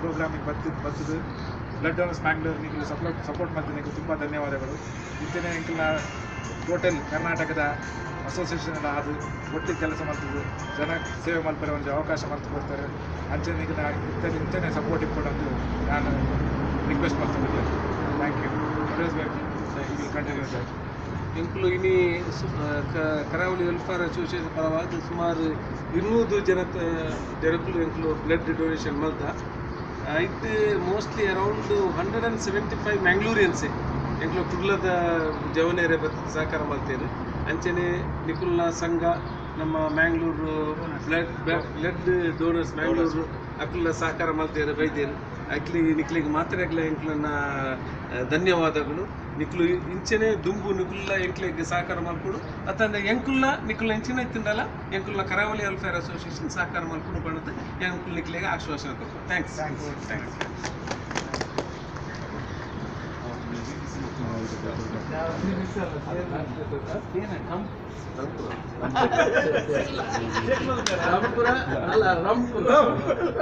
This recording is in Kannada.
ಪ್ರೋಗ್ರಾಮಿಗೆ ಬರ್ತಿದ್ದು ಬರ್ತದೆ ಬ್ಲಡ್ ಡೋನರ್ಸ್ ಮ್ಯಾಂಗ್ಳೂರ್ ನಿಮಗೆ ಸಪೋರ್ಟ್ ಸಪೋರ್ಟ್ ಮಾಡ್ತೀನಿ. ನಿಮಗೆ ತುಂಬ ಧನ್ಯವಾದಗಳು. ಇಂತಿನ ಇಂಕಲ್ನ ಟೋಟಲ್ ಕರ್ನಾಟಕದ ಅಸೋಸಿಯೇಷನ್ ಅದು ಒಟ್ಟಿಗೆ ಕೆಲಸ ಮಾಡ್ತದೆ. ಜನ ಸೇವೆ ಮಾಡ್ತಾರೆ, ಒಂದು ಅವಕಾಶ ಮಾಡ್ತಾ ಅಂಚೆ ನಿಮಗೆ ನಾ ಇಂಥ ಇಂಥನೇ ಸಪೋರ್ಟ್ ಇಟ್ಕೊಂಡು ನಾನು ರಿಕ್ವೆಸ್ಟ್ ಮಾಡ್ತೀನಿ thank you will continue sir ಎಂಕ್ಲು ಇನಿ ಕರಾವಳಿ ವೆಲ್ಫೇರ್ ಅಸೋಸಿಯೇಷನ್ ಪರವಾಗಿ ಸುಮಾರು ಇನ್ನೂರು ಜನ ಜನಕ್ಕೂ ಎಂಕ್ಲು blood donation ಮಲ್ತ it mostly around hundred and seventy five ಮ್ಯಾಂಗ್ಳೂರಿಯನ್ಸೇ ಎಂಕ್ಲು ಕುಡ್ಲದ ಜವನೇರೆ ಬರ್ತದೆ ಸಹಕಾರ ಮಾಡ್ತೇನೆ. ಅಂಚನೆ, ನಿಕುಲ್ನ ಸಂಘ, ನಮ್ಮ Mangalore blood blood donors Mangalore ಅಕ್ಲ ಸಹಕಾರ ಮಾಡ್ತೇನೆ ಬೈದೇನೆ ಅಕ್ಲಿ ನಿಕ್ಲಿಗೆ ಮಾತ್ರ ಅಕ್ಲ ಎಂಕ್ಲನ್ನ ಧನ್ಯವಾದಗಳು. ನಿಕ್ಲು ಇಂಚನೆ ದುಂಬು ನಿಕುಲ್ಲ ಎಂಕ್ಲಿಗೆ ಸಹಕಾರ ಮಾಡ್ಕೊಡು ಅತ್ತಂದ ಎಂಕುಲ್ಲ ನಿಕ್ಲು ಇಂಚಿನ ತಿಂದಲ್ಲ ಎಂಕುಲ್ನ ಕರಾವಳಿ ವೆಲ್ಫೇರ್ ಅಸೋಸಿಯೇಷನ್ ಸಹಕಾರ ಮಾಡ್ಕೊಂಡು ಬಣ್ಣದ ಎಂಕುಲ್ ನಿಕ್ಲಿಗೆ ಆಶ್ವಾಸನೆ ಕೊಡ್ತಾರೆ ಥ್ಯಾಂಕ್ಸ್ ಥ್ಯಾಂಕ್ಸ್ ರಾಮಪುರ. ಅಲ್ಲ ರಾಮ್ಪುರ.